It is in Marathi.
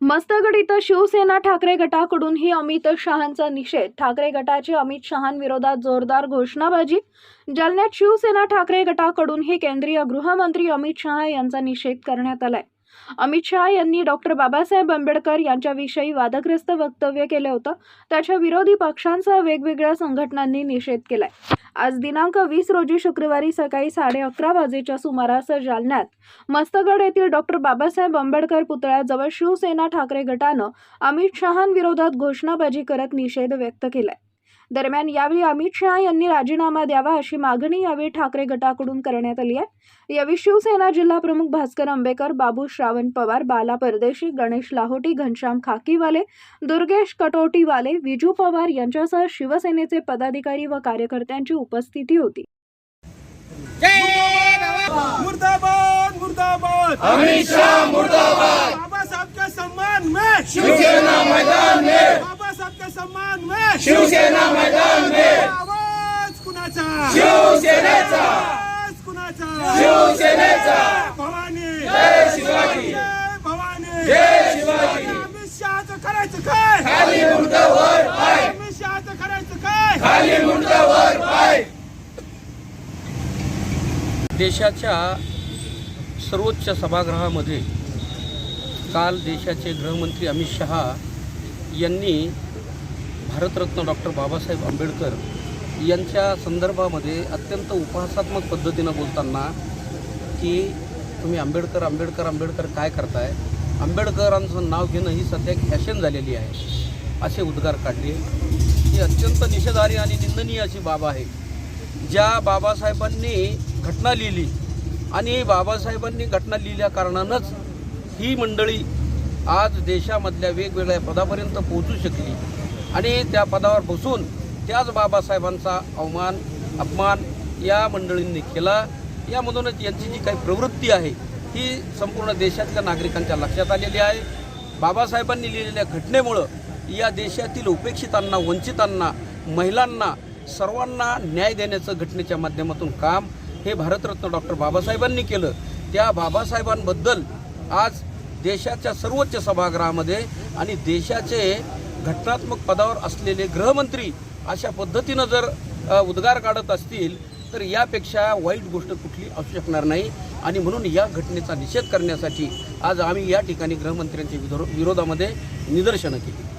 मस्तगड इथं शिवसेना ठाकरे गटाकडूनही अमित शहांचा निषेध. ठाकरे गटाची अमित शहांविरोधात जोरदार घोषणाबाजी. जालन्यात शिवसेना ठाकरे गटाकडूनही केंद्रीय गृहमंत्री अमित शहा यांचा निषेध करण्यात आलाय. अमित शहा यांनी डॉक्टर बाबासाहेब आंबेडकर यांच्याविषयी वादग्रस्त वक्तव्य केलं होतं. त्याच्या विरोधी पक्षांसह वेगवेगळ्या संघटनांनी निषेध केलाय. आज दिनांक वीस रोजी शुक्रवारी सकाळी साडे अकरा वाजेच्या सुमारास जालन्यात मस्तगड येथील डॉक्टर बाबासाहेब आंबेडकर पुतळ्याजवळ शिवसेना ठाकरे गटानं अमित शहांविरोधात घोषणाबाजी करत निषेध व्यक्त केलाय. दरम्यान यावेळी अमित शहा यांनी राजीनामा द्यावा अशी मागणी यावेळी ठाकरे गटाकडून करण्यात आली आहे. यावेळी शिवसेना जिल्हा प्रमुख भास्कर आंबेकर बाबू श्रावण पवार बाला परदेशी गणेश लाहोटी घनश्याम खाकीवाले दुर्गेश कटोटीवाले विजू पवार यांच्यासह शिवसेनेचे पदाधिकारी व कार्यकर्त्यांची उपस्थिती होती. मुर्दाबाद मुर्दाबाद! अमित शाह मुर्दाबाद! बाबा साहब के सम्मान में! शिवसेना मैदान में! बाबा साहब के सम्मान में! शिवसेना मैदान में आवाज कुणाचा शिवसेनेचा. शिवसेनेचा. जय शिवाजी. जय शिवाजी. करायचं काय खाली मुंड वर पाय. करायचं काय खाली मुंड वर पाय. देशाच्या सर्वोच्च सभागृहामध्ये काल देशाचे गृहमंत्री अमित शहा यांनी भारतरत्न डॉक्टर बाबासाहेब आंबेडकर यांच्या संदर्भामध्ये अत्यंत उपहासात्मक पद्धतीनं बोलताना की तुम्ही आंबेडकर आंबेडकर आंबेडकर काय करताय? आंबेडकरांचं नाव घेणं ही सध्या फॅशन झालेली आहे असे उद्गार काढले. ही अत्यंत निषेधारी आणि निंदनीय अशी बाब आहे. ज्या बाबासाहेबांनी घटना लिहिली आणि बाबासाहेबांनी घटना लिहिल्या कारणानंच ही मंडळी आज देशामधल्या वेगवेगळ्या पदापर्यंत पोहोचू शकली आणि त्या पदावर बसून त्याच बाबासाहेबांचा अवमान अपमान या मंडळींनी केला. यामधूनच यांची जी काही प्रवृत्ती आहे ही संपूर्ण देशातल्या नागरिकांच्या लक्षात आलेली आहे. बाबासाहेबांनी लिहिलेल्या घटनेमुळं या देशातील उपेक्षितांना वंचितांना महिलांना सर्वांना न्याय देण्याचं घटनेच्या माध्यमातून काम हे भारतरत्न डॉक्टर बाबासाहेबांनी केलं. त्या बाबासाहेबांबद्दल आज देशाच्या सर्वोच्च सभागृहामध्ये आणि देशाचे घटनात्मक पदावर असलेले गृहमंत्री अशा पद्धतीनं जर उद्गार काढत असतील तर यापेक्षा वाईट गोष्ट कुठली असू शकणार नाही. आणि म्हणून या घटनेचा निषेध करण्यासाठी आज आम्ही या ठिकाणी गृहमंत्र्यांच्या विरो विरोधामध्ये निदर्शनं केली.